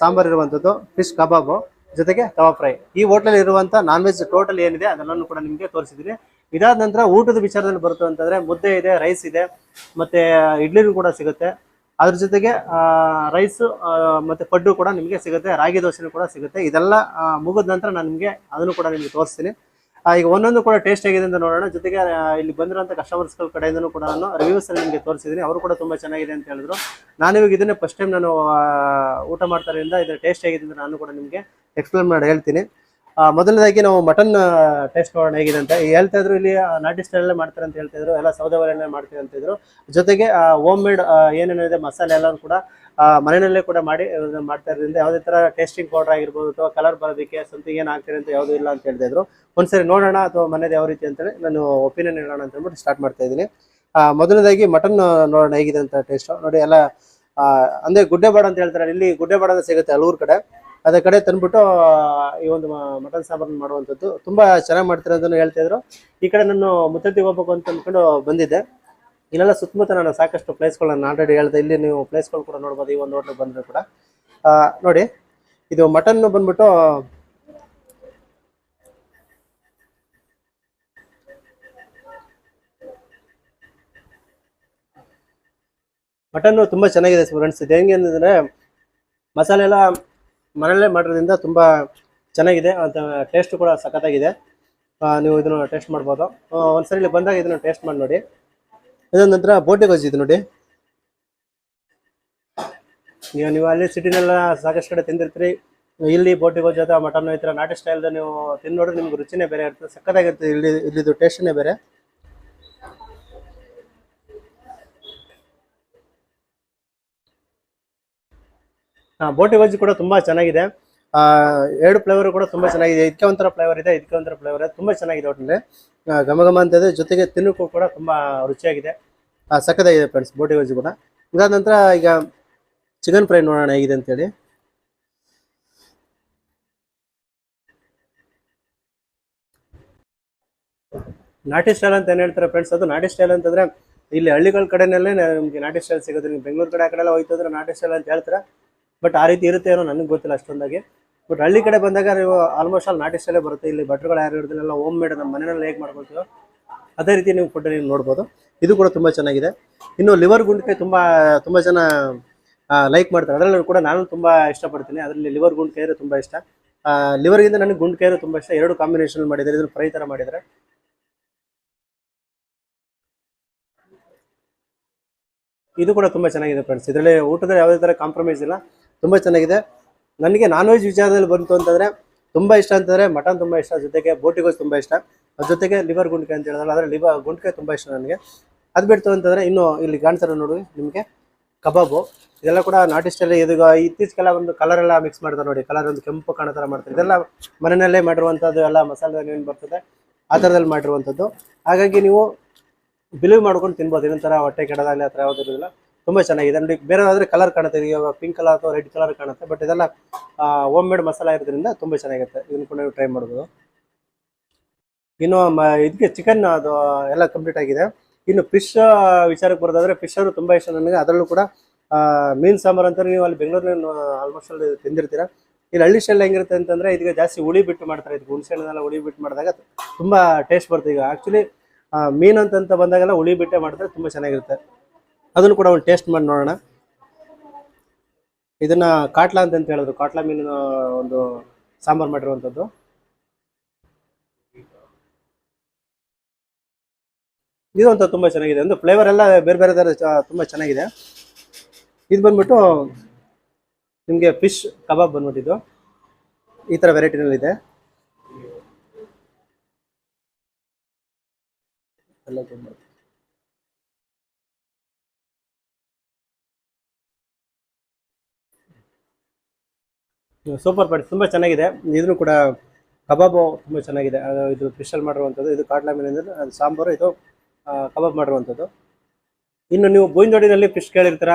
ಸಾಂಬಾರು ಇರುವಂಥದ್ದು ಫಿಶ್ ಕಬಾಬು. ಜೊತೆಗೆ ತವಾ ಫ್ರೈ. ಈ ಹೋಟೆಲ್ ಇರುವಂತ ನಾನ್ ವೆಜ್ ಟೋಟಲ್ ಏನಿದೆ, ಅದೆಲ್ಲನೂ ಕೂಡ ನಿಮಗೆ ತೋರಿಸಿದ್ದೀನಿ ಇದಾದ ನಂತರ ಊಟದ ವಿಚಾರದಲ್ಲಿ ಬರುತ್ತೆ ಅಂತಂದ್ರೆ ಮುದ್ದೆ ಇದೆ ರೈಸ್ ಇದೆ, ಮತ್ತೆ ಇಡ್ಲಿನೂ ಕೂಡ ಸಿಗುತ್ತೆ. ಅದ್ರ ಜೊತೆಗೆ ರೈಸ್ ಮತ್ತೆ ಪಡ್ಡು ಕೂಡ ನಿಮಗೆ ಸಿಗುತ್ತೆ, ರಾಗಿ ದೋಸೆನೂ ಕೂಡ ಸಿಗುತ್ತೆ. ಇದೆಲ್ಲ ಮುಗಿದ ನಂತರ ನಾನು ನಿಮಗೆ ಅದನ್ನು ಕೂಡ ನಿಮಗೆ ತೋರಿಸ್ತೀನಿ. ಈಗ ಒಂದೊಂದು ಕೂಡ ಟೇಸ್ಟ್ ಆಗಿದೆ ಅಂತ ನೋಡೋಣ. ಜೊತೆಗೆ ಇಲ್ಲಿ ಬಂದಿರೋಂಥ ಕಸ್ಟಮರ್ಸ್ಗಳ ಕಡೆಯಿಂದನೂ ಕೂಡ ನಾನು ರಿವ್ಯೂಸ್ ನಿಮಗೆ ತೋರಿಸಿದ್ದೀನಿ ಅವರು ಕೂಡ ತುಂಬಾ ಚೆನ್ನಾಗಿದೆ ಅಂತ ಹೇಳಿದ್ರು. ನಾನು ಇವಾಗ ಇದನ್ನೇ ಫಸ್ಟ್ ಟೈಮ್ ನಾನು ಊಟ ಮಾಡ್ತಾರಿಂದ ಇದ್ರ ಟೇಸ್ಟ್ ಆಗಿದೆ ಅಂತ ನಾನು ಕೂಡ ನಿಮಗೆ ಎಕ್ಸ್ಪ್ಲೇನ್ ಮಾಡಿ, ಹೇಳ್ತೀನಿ. ಮೊದಲನೇದಾಗಿ ನಾವು ಮಟನ್ ಟೇಸ್ಟ್ ನೋಡೋಣ ಹೇಗಿದೆ ಅಂತ. ಹೇಳ್ತಾ ಇದ್ರು ಇಲ್ಲಿ ನಾಟಿ ಸ್ಟೈಲಲ್ಲೇ ಮಾಡ್ತಾರೆ ಅಂತ ಹೇಳ್ತಾ ಇದ್ರು. ಎಲ್ಲ ಸೌದೆ ಒಲೆ ಮಾಡ್ತೀವಿ ಅಂತ ಇದ್ರು. ಜೊತೆಗೆ ಹೋಮ್ ಮೇಡ್ ಏನೇನಿದೆ ಮಸಾಲೆ ಎಲ್ಲನೂ ಕೂಡ ಮನೆಯಲ್ಲೇ ಕೂಡ ಮಾಡಿ ಮಾಡ್ತಾ ಇರೋದ್ರಿಂದ ಯಾವುದೇ ತರ ಟೇಸ್ಟಿಂಗ್ ಪೌಡರ್ ಆಗಿರ್ಬೋದು ಅಥವಾ ಕಲರ್ ಬರೋದಕ್ಕೆ ಸಮಥಿಂಗ್ ಏನು ಆಗ್ತಿದೆ ಅಂತ ಯಾವುದೂ ಇಲ್ಲ ಅಂತ ಹೇಳ್ತಾ ಇದ್ರು. ಒಂದ್ಸರಿ ನೋಡೋಣ ಅಥವಾ ಮನೇದು ಯಾವ ರೀತಿ ಅಂತೇಳಿ ನಾನು ಒಪಿನಿಯನ್ ಹೇಳೋಣ ಅಂತ ಹೇಳ್ಬಿಟ್ಟು ಸ್ಟಾರ್ಟ್ ಮಾಡ್ತಾ ಇದ್ದೀನಿ. ಮೊದಲನೇದಾಗಿ ಮಟನ್ ನೋಡೋಣ ಹೇಗಿದೆ ಅಂತ ಟೇಸ್ಟ್ ನೋಡಿ, ಎಲ್ಲ ಅಂದ್ರೆ ಗುಡ್ಡೆಬಾಡ ಅಂತ ಹೇಳ್ತಾರೆ. ಇಲ್ಲಿ ಗುಡ್ಡೆಬಾಡ ಅಂತ ಸಿಗುತ್ತೆ ಹಲೂರು ಕಡೆ. ಅದೇ ಕಡೆ ತಂದ್ಬಿಟ್ಟು ಈ ಒಂದು ಮಟನ್ ಸಾಂಬಾರನ್ನ ಮಾಡುವಂಥದ್ದು. ತುಂಬಾ ಚೆನ್ನಾಗಿ ಮಾಡ್ತಾರೆ ಅಂತ ಹೇಳ್ತಾ ಇದ್ರು. ಈ ಕಡೆ ನಾನು ಮುತ್ತತ್ತಿಗೆ ಹೋಗ್ಬೇಕು ಅಂತ ಅಂದ್ಕೊಂಡು ಬಂದಿದ್ದೆ. ಇಲ್ಲೆಲ್ಲ ಸುತ್ತಮುತ್ತ ನಾನು ಸಾಕಷ್ಟು ಪ್ಲೇಸ್ಗಳನ್ನ ಆಲ್ರೆಡಿ ಹೇಳ್ದೆ. ಇಲ್ಲಿ ನೀವು ಪ್ಲೇಸ್ಗಳು ಕೂಡ ನೋಡ್ಬೋದು. ಈ ಒಂದು ಹೋಟ್ಲಿಗೆ ಬಂದರೆ ಕೂಡ. ನೋಡಿ, ಇದು ಮಟನ್ ಬಂದ್ಬಿಟ್ಟು ಮಟನ್ ತುಂಬಾ ಚೆನ್ನಾಗಿದೆ ಫ್ರೆಂಡ್ಸ್ ಇದು ಹೆಂಗೆ ಅಂತಂದರೆ ಮಸಾಲೆ ಎಲ್ಲ ಮನೆಯಲ್ಲೇ ಮಾಡಿರೋದ್ರಿಂದ ತುಂಬಾ ಚೆನ್ನಾಗಿದೆ. ಅಂತ ಟೇಸ್ಟ್ ಕೂಡ ಸಖತ್ತಾಗಿದೆ. ನೀವು ಇದನ್ನು ಟೇಸ್ಟ್ ಮಾಡ್ಬೋದು. ಒಂದ್ಸರಿ ಇಲ್ಲಿ ಬಂದಾಗ ಇದನ್ನು ಟೇಸ್ಟ್ ಮಾಡಿ ನೋಡಿ. ಇದಾದ ನಂತರ ಬೋಟಿ ಗೊಜ್ಜು ಇದು ನೋಡಿ. ನೀವು ನೀವು ಅಲ್ಲಿ ಸಿಟಿನೆಲ್ಲ ಸಾಕಷ್ಟು ಕಡೆ ತಿಂದಿರ್ತೀರಿ. ಇಲ್ಲಿ ಬೋಟಿ ಗೊಜ್ಜು ಅಥವಾ ಮಟನ್ ಈ ಥರ ನಾಟಿ ಸ್ಟೈಲ್ದ ನೀವು ತಿಂದು ನೋಡಿದ್ರೆ ನಿಮ್ಗೆ ರುಚಿನೇ ಬೇರೆ ಇರ್ತದೆ. ಸಖತ್ತಾಗಿರ್ತದೆ ಇಲ್ಲಿ ಇಲ್ಲಿದು ಟೇಸ್ಟ್ನೇ ಬೇರೆ. ಬೋಟಿ ಗೊಜ್ಜು ಕೂಡ ತುಂಬಾ ಚೆನ್ನಾಗಿದೆ. ಆ ಎರಡು ಫ್ಲೇವರ್ ಕೂಡ ತುಂಬಾ ಚೆನ್ನಾಗಿದೆ. ಇದಕ್ಕೆ ಒಂಥರ ಫ್ಲೇವರ್ ಇದೆ ಇದಕ್ಕೆ ಒಂಥರ ಫ್ಲೇವರ್ ಇದೆ. ತುಂಬಾ ಚೆನ್ನಾಗಿದೆ ಒಟ್ಟಿನಲ್ಲಿ ಘಮ ಘಮ ಅಂತ ಇದೆ ಜೊತೆಗೆ ತಿನ್ನಕ್ಕೂ ಕೂಡ ತುಂಬಾ ರುಚಿಯಾಗಿದೆ. ಆ, ಸಖತ್ತಾಗಿದೆ ಫ್ರೆಂಡ್ಸ್ ಬೋಟಿ ಗೊಜ್ಜು ಕೂಡ. ಇದಾದ ನಂತರ ಈಗ ಚಿಕನ್ ಫ್ರೈ ನೋಡೋಣ ಹೇಗಿದೆ ಅಂತೇಳಿ. ನಾಟಿ ಸ್ಟೈಲ್ ಅಂತ ಏನ್ ಹೇಳ್ತಾರೆ ಫ್ರೆಂಡ್ಸ್ ಅದು ನಾಟಿ ಸ್ಟೈಲ್ ಅಂತಂದ್ರೆ ಇಲ್ಲಿ ಹಳ್ಳಿಗಳ ಕಡೆನಲ್ಲೇ ನಮ್ಗೆ ನಾಟಿ ಸ್ಟೈಲ್ ಸಿಗೋದು ನೀವು ಬೆಂಗಳೂರು ಕಡೆ ಆ ಕಡೆ ಎಲ್ಲ ಹೋಯ್ತು ಅಂದ್ರೆ ನಾಟಿ ಸ್ಟೈಲ್ ಅಂತ ಹೇಳ್ತಾರೆ? ಬಟ್ ಆ ರೀತಿ ಇರುತ್ತೆ ಏನೋ ನನಗೆ ಗೊತ್ತಿಲ್ಲ ಅಷ್ಟೊಂದಾಗಿ. ಬಟ್ ಹಳ್ಳಿ ಕಡೆ ಬಂದಾಗ ನೀವು ಆಲ್ಮೋಸ್ಟ್ ಆಲ್ ನಾಟಿ ಸ್ಟೈಲೇ ಬರುತ್ತೆ. ಇಲ್ಲಿ ಭಟ್ರುಗಳು ಯಾರು ಇರೋದಿಲ್ಲ ಹೋಮ್ ಮೇಡ್ ನಮ್ಮ ಮನೆಯಲ್ಲಿ ಹೇಗೆ ಮಾಡ್ಕೊಳ್ತೀವೋ ಅದೇ ರೀತಿ ನೀವು ಫುಡ್ ನೀವು ನೋಡ್ಬೋದು. ಇದು ಕೂಡ ತುಂಬಾ ಚೆನ್ನಾಗಿದೆ. ಇನ್ನು ಲಿವರ್ ಗುಂಡ್ಕಾಯಿ ತುಂಬಾ ತುಂಬಾ ಜನ ಲೈಕ್ ಮಾಡ್ತಾರೆ. ಅದರಲ್ಲೂ ಕೂಡ ನಾನು ತುಂಬಾ ಇಷ್ಟಪಡ್ತೀನಿ. ಅದರಲ್ಲಿ ಲಿವರ್ ಗುಂಡ್ಕಾಯಿ ಅಂದರೆ ತುಂಬಾ ಇಷ್ಟ. ಲಿವರ್ಗಿಂತ ನನಗೆ ಗುಂಡ್ಕಾಯಿ ತುಂಬಾ ಇಷ್ಟ. ಎರಡು ಕಾಂಬಿನೇಷನ್ ಮಾಡಿದ್ದಾರೆ ಇದನ್ನು ಫ್ರೈ ಥರ ಮಾಡಿದ್ದಾರೆ ಇದು ಕೂಡ ತುಂಬಾ ಚೆನ್ನಾಗಿದೆ ಫ್ರೆಂಡ್ಸ್ ಇದರಲ್ಲಿ ಊಟದಲ್ಲಿ ಯಾವುದೇ ಥರ ಕಾಂಪ್ರಮೈಸ್ ಇಲ್ಲ. ತುಂಬಾ ಚೆನ್ನಾಗಿದೆ. ನನಗೆ ನಾನ್ ವೆಜ್ ವಿಚಾರದಲ್ಲಿ ಬಂತು ಅಂತಂದರೆ ತುಂಬ ಇಷ್ಟ ಅಂತಂದರೆ ಮಟನ್ ತುಂಬ ಇಷ್ಟ, ಜೊತೆಗೆ ಬೋಟಿಗೋಸ್ ತುಂಬ ಇಷ್ಟ. ಅದ್ರ ಜೊತೆಗೆ ಲಿವರ್ ಗುಂಡ್ಕೆ ಅಂತ ಹೇಳಿದ್ರೆ ಆದರೆ ಲಿವರ್ ಗುಂಡ್ಕೆ ತುಂಬ ಇಷ್ಟ ನನಗೆ. ಅದು ಬಿಡ್ತು ಅಂತಂದರೆ ಇನ್ನು ಇಲ್ಲಿ ಕಾಣ್ತಾರೆ ನೋಡಿ ನಿಮಗೆ ಕಬಾಬು. ಇದೆಲ್ಲ ಕೂಡ ನಾಟ್ ಇದು ಇತ್ತೀಚೆಗೆಲ್ಲ ಒಂದು ಕಲರ್ ಎಲ್ಲ ಮಿಕ್ಸ್ ಮಾಡ್ತಾರೆ ನೋಡಿ. ಕಲರ್ ಒಂದು ಕೆಂಪು ಕಾಣೋ ಥರ ಮಾಡ್ತಾರೆ. ಇದೆಲ್ಲ ಮನೆಯಲ್ಲೇ ಮಾಡಿರುವಂಥದ್ದು ಎಲ್ಲ ಮಸಾಲೆ ಏನು ಬರ್ತದೆ ಆ ಥರದಲ್ಲಿ ಮಾಡಿರುವಂಥದ್ದು ಹಾಗಾಗಿ ನೀವು ಬಿಲೀವ್ ಮಾಡ್ಕೊಂಡು ತಿನ್ಬೋದು. ಇನ್ನೊಂದು ಥರ ಹೊಟ್ಟೆ ಕೆಡದಾಗಲಿ ಆ ಥರ ಯಾವುದೂ ಇರೋದಿಲ್ಲ. ತುಂಬ ಚೆನ್ನಾಗಿದೆ. ನೋಡಿ ಬೇರೆ ಆದ್ರೆ ಕಲರ್ ಕಾಣುತ್ತೆ. ಈಗ ಪಿಂಕ್ ಕಲರ್ ಅಥವಾ ರೆಡ್ ಕಲರ್ ಕಾಣುತ್ತೆ. ಬಟ್ ಇದೆಲ್ಲ ಹೋಮ್ ಮೇಡ್ ಮಸಾಲ ಇರೋದ್ರಿಂದ ತುಂಬ ಚೆನ್ನಾಗಿರುತ್ತೆ. ಇದನ್ನು ಕೂಡ ಟ್ರೈ ಮಾಡ್ಬೋದು. ಇನ್ನು ಇದಕ್ಕೆ ಚಿಕನ್ ಅದು, ಎಲ್ಲ ಕಂಪ್ಲೀಟ್ ಆಗಿದೆ. ಇನ್ನು ಫಿಶ್ ವಿಚಾರಕ್ಕೆ ಬರೋದಾದ್ರೆ ಫಿಶ್ ಅವರು ತುಂಬ ಇಷ್ಟ ನನಗೆ. ಅದರಲ್ಲೂ ಕೂಡ ಮೀನು ಸಾಂಬಾರು ಅಂತಾರೆ ನೀವು ಅಲ್ಲಿ ಬೆಂಗಳೂರಿನ ಆಲ್ಮೋಸ್ಟ್ ಅಲ್ಲಿ ತಿಂದಿರ್ತೀರ. ಇಲ್ಲಿ ಹಳ್ಳಿ ಸ್ಟೈಲ್ ಹೆಂಗಿರುತ್ತೆ ಅಂತಂದ್ರೆ ಇದಕ್ಕೆ ಜಾಸ್ತಿ ಹುಳಿ ಬಿಟ್ಟು ಮಾಡ್ತಾರೆ. ಇದಕ್ಕೆ ಹುಣಸೆ ಹಣ್ಣನ್ನೆಲ್ಲ ಹುಳಿ ಬಿಟ್ಟು ಮಾಡಿದಾಗ ತುಂಬಾ ಟೇಸ್ಟ್ ಬರುತ್ತೆ. ಈಗ ಆಕ್ಚುಲಿ ಮೀನು ಅಂತಂತ ಬಂದಾಗೆಲ್ಲ ಹುಳಿ ಬಿಟ್ಟೆ ಮಾಡಿದ್ರೆ ತುಂಬಾ ಚೆನ್ನಾಗಿರುತ್ತೆ. ಅದನ್ನು ಕೂಡ ಒಂದು ಟೇಸ್ಟ್ ಮಾಡಿ ನೋಡೋಣ. ಇದನ್ನ ಕಾಟ್ಲಾ ಅಂತ ಹೇಳೋದು. ಕಾಟ್ಲಾ ಮೀನು ಒಂದು ಸಾಂಬಾರ್ ಮಾಡಿರುವಂಥದ್ದು. ಇದು ಅಂತ ತುಂಬಾ ಚೆನ್ನಾಗಿದೆ. ಒಂದು ಫ್ಲೇವರ್ ಎಲ್ಲ ಬೇರೆ ಬೇರೆ ಥರ ತುಂಬ ಚೆನ್ನಾಗಿದೆ. ಇದು ಬಂದ್ಬಿಟ್ಟು ನಿಮಗೆ ಫಿಶ್ ಕಬಾಬ್ ಬಂದ್ಬಿಟ್ಟಿದ್ದು. ಈ ಥರ ವೆರೈಟಿನಲ್ಲಿದೆ ಎಲ್ಲ ತುಂಬ ಸೂಪರ್ ಪಾಟಿ ತುಂಬ ಚೆನ್ನಾಗಿದೆ. ಇದನ್ನು ಕೂಡ ಕಬಾಬು ತುಂಬ ಚೆನ್ನಾಗಿದೆ. ಇದು ಸ್ಪೆಷಲ್ ಮಾಡಿರುವಂಥದ್ದು ಇದು ಕಾಟ್ಲಾ ಮೀನಿಂದ ಅದು ಸಾಂಬಾರು ಇದು ಕಬಾಬ್ ಮಾಡಿರುವಂಥದ್ದು. ಇನ್ನು ನೀವು ಬೂಂದೋಡಿನಲ್ಲಿ ಫಿಶ್ ಕೇಳಿರ್ತೀರ?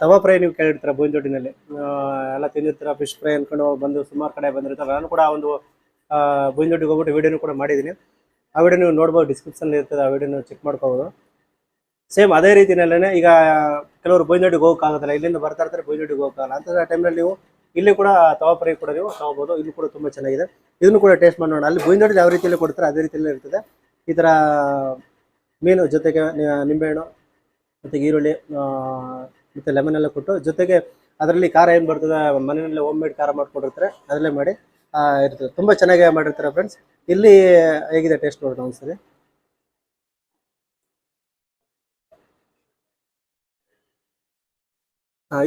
ತವಾ ಫ್ರೈ ನೀವು ಕೇಳಿರ್ತೀರ ಬೂಂದೋಡಿನಲ್ಲಿ? ಆ, ಎಲ್ಲ ತಿಂದಿರ್ತೀರ ಫಿಶ್ ಫ್ರೈ ಅಂದ್ಕೊಂಡು ಬಂದು ಸುಮಾರು ಕಡೆ ಬಂದಿರ್ತಾರೆ ನಾನು ಕೂಡ ಒಂದು ಬೂಂದೋಡಿಗೆ ಹೋಗ್ಬಿಟ್ಟು ವಿಡಿಯೋನು ಕೂಡ ಮಾಡಿದ್ದೀನಿ. ಆ ವಿಡಿಯೋ ನೀವು ನೋಡ್ಬೋದು ಡಿಸ್ಕ್ರಿಪ್ಷನ್ ಇರ್ತದೆ ಆ ವಿಡಿಯೋ ಚೆಕ್ ಮಾಡ್ಕೋಬೋದು. ಸೇಮ್ ಅದೇ ರೀತಿಯಲ್ಲೇ ಈಗ ಕೆಲವರು ಬೈಂದೋಡಿಗೆ ಹೋಗೋಕ್ಕಾಗೋದಿಲ್ಲ ಇಲ್ಲಿಂದ ಬರ್ತಾ ಇರ್ತಾರೆ ಬೈಂದೋಡಿಗೆ ಹೋಗೋಕ್ಕಾಗಲ್ಲ. ಟೈಮ್ ಟೈಮ್ನಲ್ಲಿ ನೀವು ಇಲ್ಲಿ ಕೂಡ ತವಾ ಫ್ರೈ ಕೂಡ ನೀವು ತಗೋಬಹುದು ಇಲ್ಲಿ ಕೂಡ ತುಂಬಾ ಚೆನ್ನಾಗಿದೆ. ಇದನ್ನು ಕೂಡ ಟೇಸ್ಟ್ ಮಾಡಿ ನೋಡೋಣ. ಅಲ್ಲಿ ಬೈಂದೋಡಿ ಯಾವ ರೀತಿಯಲ್ಲಿ ಕೊಡ್ತಾರೆ ಅದೇ ರೀತಿಯಲ್ಲಿ ಇರ್ತದೆ. ಈ ತರ, ಮೀನು ಜೊತೆಗೆ ನಿಂಬೆಹಣ್ಣು ಮತ್ತೆ ಈರುಳ್ಳಿ ಮತ್ತೆ ಲೆಮನ್ ಎಲ್ಲ ಕೊಟ್ಟು ಜೊತೆಗೆ ಅದರಲ್ಲಿ ಖಾರ ಏನು ಬರ್ತದೆ, ಮನೆಯಲ್ಲೇ ಹೋಮ್ ಮೇಡ್ ಖಾರ ಮಾಡ್ಕೊಂಡಿರ್ತಾರೆ. ಅದರಲ್ಲೇ ಮಾಡಿ ಇರ್ತದೆ. ತುಂಬಾ ಚೆನ್ನಾಗಿ ಮಾಡಿರ್ತಾರೆ ಫ್ರೆಂಡ್ಸ್ ಇಲ್ಲಿ ಹೇಗಿದೆ ಟೇಸ್ಟ್ ನೋಡೋಣ ಒಂದ್ಸರಿ.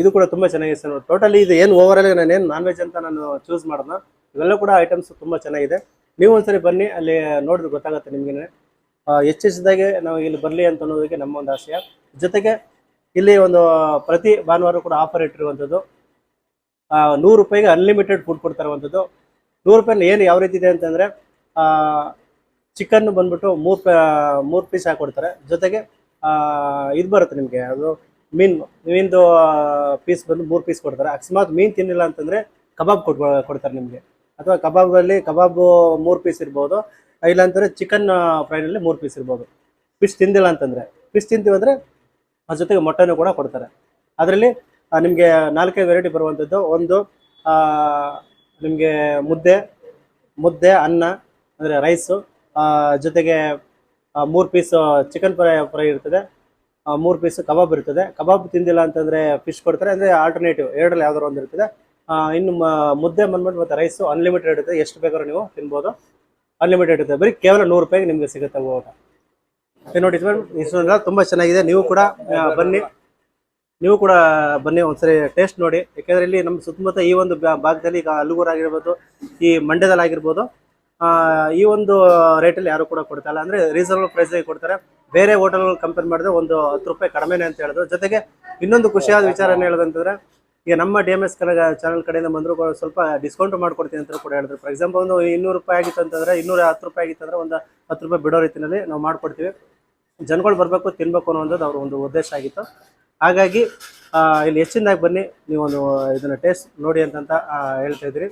ಇದು ಕೂಡ ತುಂಬ ಚೆನ್ನಾಗಿದೆ ಸರ್. ಟೋಟಲಿ ಇದು ಏನು ಓವರ್ ಆಲ್ ನಾನು ಏನು ನಾನ್ ವೆಜ್ ಅಂತ ನಾನು ಚೂಸ್ ಮಾಡೋಣ ಇವೆಲ್ಲ ಕೂಡ ಐಟಮ್ಸ್ ತುಂಬ ಚೆನ್ನಾಗಿದೆ. ನೀವು ಒಂದ್ಸರಿ ಬನ್ನಿ, ಅಲ್ಲಿ ನೋಡಿದ್ರೆ ಗೊತ್ತಾಗುತ್ತೆ ನಿಮ್ಗೆ. ಹೆಚ್ಚೆಚ್ಚದಾಗೆ ನಾವು ಇಲ್ಲಿ ಬರಲಿ ಅಂತ ಅನ್ನೋದಕ್ಕೆ ನಮ್ಮ ಒಂದು ಆಶಯ. ಜೊತೆಗೆ ಇಲ್ಲಿ ಒಂದು, ಪ್ರತಿ ಭಾನುವಾರ ಕೂಡ ಆಫರ್ ಇಟ್ಟಿರುವಂಥದ್ದು ನೂರು ರೂಪಾಯಿಗೆ ಅನ್ಲಿಮಿಟೆಡ್ ಫುಡ್ ಕೊಡ್ತಾರಂಥದ್ದು ನೂರು ರೂಪಾಯಿ ಏನು ಯಾವ ರೀತಿ ಇದೆ ಅಂತಂದರೆ ಚಿಕನ್ ಬಂದ್ಬಿಟ್ಟು ಮೂರು ಮೂರು ಪೀಸ್ ಹಾಕೊಡ್ತಾರೆ. ಜೊತೆಗೆ ಇದು ಬರುತ್ತೆ ನಿಮಗೆ, ಅದು ಮೀನು ಮೀನ್ದು ಪೀಸ್ ಬಂದು ಮೂರು ಪೀಸ್ ಕೊಡ್ತಾರೆ. ಅಕಸ್ಮಾತ್ ಮೀನು ತಿನ್ನಿಲ್ಲ ಅಂತಂದರೆ ಕಬಾಬ್ ಕೊಟ್ ಕೊಡ್ತಾರೆ ನಿಮಗೆ. ಅಥವಾ ಕಬಾಬಲ್ಲಿ ಕಬಾಬು ಮೂರು ಪೀಸ್ ಇರ್ಬೋದು. ಇಲ್ಲ ಅಂತಂದರೆ ಚಿಕನ್ ಫ್ರೈನಲ್ಲಿ ಮೂರು ಪೀಸ್ ಇರ್ಬೋದು. ಫಿಶ್ ತಿಂದಿಲ್ಲ ಅಂತಂದರೆ. ಫಿಶ್ ತಿಂತೀವಿ ಅಂದರೆ ಅದ್ರ ಜೊತೆಗೆ ಮೊಟ್ಟೆನೂ ಕೂಡ ಕೊಡ್ತಾರೆ. ಅದರಲ್ಲಿ ನಿಮಗೆ ನಾಲ್ಕೈದು ವೆರೈಟಿ ಬರುವಂಥದ್ದು ಒಂದು ನಿಮಗೆ ಮುದ್ದೆ ಮುದ್ದೆ, ಅನ್ನ, ಅಂದರೆ ರೈಸು ಜೊತೆಗೆ ಮೂರು ಪೀಸ್ ಚಿಕನ್ ಫ್ರೈ ಫ್ರೈ ಇರ್ತದೆ. ಮೂರು ಪೀಸ್ ಕಬಾಬ್ ಇರ್ತದೆ. ಕಬಾಬ್ ತಿಂದಿಲ್ಲ ಅಂತಂದರೆ ಫಿಶ್ ಕೊಡ್ತಾರೆ. ಅಂದರೆ ಆಲ್ಟರ್ನೇಟಿವ್ ಎರಡರಲ್ಲಿ ಯಾವ್ದಾರು ಒಂದು ಇರ್ತದೆ. ಇನ್ನು ಮುದ್ದೆ ಬಂದ್ಬಿಟ್ಟು ಮತ್ತು ರೈಸು ಅನ್ಲಿಮಿಟೆಡ್ ಇರುತ್ತೆ ಎಷ್ಟು ಬೇಕಾದ್ರೂ ನೀವು ತಿನ್ಬೋದು. ಅನ್ಲಿಮಿಟೆಡ್ ಇರುತ್ತೆ ಬರೀ ಕೇವಲ ನೂರು ರೂಪಾಯಿಗೆ ನಿಮಗೆ ಸಿಗುತ್ತೆ ಊಟ. ನೋಡಿ ಇಷ್ಟೊಂದು ತುಂಬ ಚೆನ್ನಾಗಿದೆ. ನೀವು ಕೂಡ ಬನ್ನಿ. ನೀವು ಕೂಡ ಬನ್ನಿ ಒಂದ್ಸರಿ ಟೇಸ್ಟ್ ನೋಡಿ. ಯಾಕೆಂದ್ರೆ ಇಲ್ಲಿ ನಮ್ಮ ಸುತ್ತಮುತ್ತ ಈ ಒಂದು ಭಾಗದಲ್ಲಿ ಈಗ ಅಲ್ಲೂರು ಆಗಿರ್ಬೋದು, ಈ ಮಂಡ್ಯದಲ್ಲಿ ಆಗಿರ್ಬೋದು ಈ ಒಂದು ರೇಟಲ್ಲಿ ಯಾರು ಕೂಡ ಕೊಡ್ತಾ ಇಲ್ಲ. ಅಂದರೆ ರೀಸನಬಲ್ ಪ್ರೈಸಿಗೆ ಕೊಡ್ತಾರೆ. ಬೇರೆ ಹೋಟೆಲ್ ಕಂಪೇರ್ ಮಾಡಿದ್ರೆ ಒಂದು ಹತ್ತು ರೂಪಾಯಿ ಕಡಿಮೆನೆ ಅಂತ ಹೇಳಿದ್ರು. ಜೊತೆಗೆ ಇನ್ನೊಂದು ಖುಷಿಯಾದ ವಿಚಾರ ಏನು ಹೇಳೋದಂತಂದರೆ, ಈಗ ನಮ್ಮ D M S Kannada channel ಕಡೆಯಿಂದ ಬಂದರೂ ಸ್ವಲ್ಪ ಡಿಸ್ಕೌಂಟ್ ಮಾಡ್ಕೊಡ್ತೀನಿ ಅಂತ ಕೂಡ ಹೇಳಿದ್ರು. ಫಾರ್ ಎಕ್ಸಾಂಪಲ್ ಒಂದು ಇನ್ನೂರು ರೂಪಾಯಿ ಆಗಿತ್ತು ಅಂತಂದ್ರೆ, ಇನ್ನೂರ ಹತ್ತು ರೂಪಾಯಿ ಆಗಿತ್ತು ಅಂದರೆ ಒಂದು ಹತ್ತು ರೂಪಾಯಿ ಬಿಡೋ ರೀತಿಯಲ್ಲಿ ನಾವು ಮಾಡ್ಕೊಡ್ತೀವಿ. ಜನಗಳು ಬರಬೇಕು, ತಿನ್ಬೇಕು ಅನ್ನೋದು ಅವ್ರ ಒಂದು ಉದ್ದೇಶ ಆಗಿತ್ತು. ಹಾಗಾಗಿ ಇಲ್ಲಿ ಹೆಚ್ಚಿನದಾಗಿ ಬನ್ನಿ. ನೀವೊಂದು ಇದನ್ನು ಟೇಸ್ಟ್ ನೋಡಿ ಅಂತಂತ ಹೇಳ್ತಾ ಇದ್ರಿ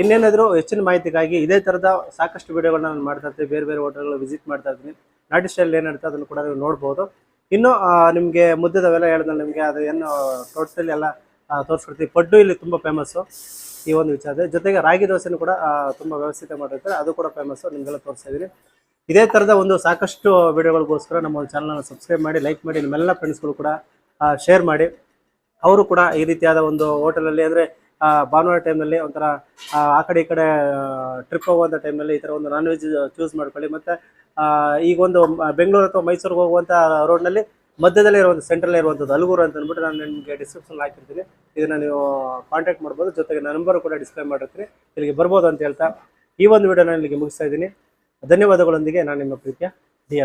ಇನ್ನೇನಾದರೂ ಹೆಚ್ಚಿನ ಮಾಹಿತಿಗಾಗಿ ಇದೇ ಥರದ ಸಾಕಷ್ಟು ವಿಡಿಯೋಗಳನ್ನ ನಾನು ಮಾಡ್ತಾ ಇರ್ತೀನಿ. ಬೇರೆ ಬೇರೆ ಹೋಟೆಲ್ಗಳು ವಿಸಿಟ್ ಮಾಡ್ತಾ ಇರ್ತೀನಿ. ನಾಟಿ ಸ್ಟೈಲ್ ಏನಿರುತ್ತೆ ಅದನ್ನು ಕೂಡ ನೀವು ನೋಡ್ಬೋದು. ಇನ್ನು ನಿಮಗೆ ಮುದ್ದೆದವೆಲ್ಲ ಹೇಳಿದ್ರೆ ನಿಮಗೆ, ಅದು ಏನು ಟೋಟಲಿ ಎಲ್ಲ ತೋರಿಸ್ಕೊಡ್ತೀವಿ. ಪಡ್ಡು ಇಲ್ಲಿ ತುಂಬ ಫೇಮಸ್ಸು ಈ ಒಂದು ವಿಚಾರ ಜೊತೆಗೆ ರಾಗಿ ದೋಸೆನೂ ಕೂಡ ತುಂಬ ವ್ಯವಸ್ಥಿತ ಮಾಡಿರ್ತಾರೆ. ಅದು ಕೂಡ ಫೇಮಸ್ಸು ನಿಮಗೆಲ್ಲ ತೋರಿಸ್ತಾ ಇದ್ದೀನಿ. ಇದೇ ಥರದ ಒಂದು ಸಾಕಷ್ಟು ವಿಡಿಯೋಗಳಿಗೋಸ್ಕರ ನಮ್ಮ ಒಂದು ಚಾನಲ್ನ ಸಬ್ಸ್ಕ್ರೈಬ್ ಮಾಡಿ ಲೈಕ್ ಮಾಡಿ, ನಿಮ್ಮೆಲ್ಲ ಫ್ರೆಂಡ್ಸ್ಗಳು ಕೂಡ ಶೇರ್ ಮಾಡಿ. ಅವರು ಕೂಡ ಈ ರೀತಿಯಾದ ಒಂದು ಹೋಟೆಲಲ್ಲಿ ಅಂದರೆ ಭಾನುವಾರ ಟೈಮಲ್ಲಿ ಒಂಥರ ಆ, ಕಡೆ ಈ ಕಡೆ ಟ್ರಿಪ್ ಹೋಗುವಂಥ ಟೈಮಲ್ಲಿ ಈ ಥರ ಒಂದು ನಾನ್ ವೆಜ್ ಚೂಸ್ ಮಾಡ್ಕೊಳ್ಳಿ. ಮತ್ತು ಈಗ ಒಂದು ಬೆಂಗಳೂರು ಅಥವಾ ಮೈಸೂರಿಗೆ ಹೋಗುವಂಥ ರೋಡ್ನಲ್ಲಿ ಮಧ್ಯದಲ್ಲಿ ಇರುವಂಥ ಸೆಂಟ್ರಲ್ ಇರುವಂಥದ್ದು ಅಲ್ಗೂರು ಅಂತ ಅಂದ್ಬಿಟ್ಟು ನಾನು ನಿಮಗೆ ಡಿಸ್ಕ್ರಿಪ್ಷನ್ ಹಾಕಿರ್ತೀನಿ. ಇದನ್ನು ನೀವು ಕಾಂಟ್ಯಾಕ್ಟ್ ಮಾಡ್ಬೋದು. ಜೊತೆಗೆ ನನ್ನ ನಂಬರ್ ಕೂಡ ಡಿಸ್ಪ್ಲೇ ಮಾಡಿರ್ತೀನಿ. ಇಲ್ಲಿಗೆ ಬರ್ಬೋದು ಅಂತ ಹೇಳ್ತಾ ಈ ಒಂದು ವಿಡಿಯೋ ನಾನು ಇಲ್ಲಿಗೆ ಮುಗಿಸ್ತಾ ಇದ್ದೀನಿ. ಧನ್ಯವಾದಗಳೊಂದಿಗೆ ನಾನು ನಿಮ್ಮ ಪ್ರೀತಿಯ ಡಿ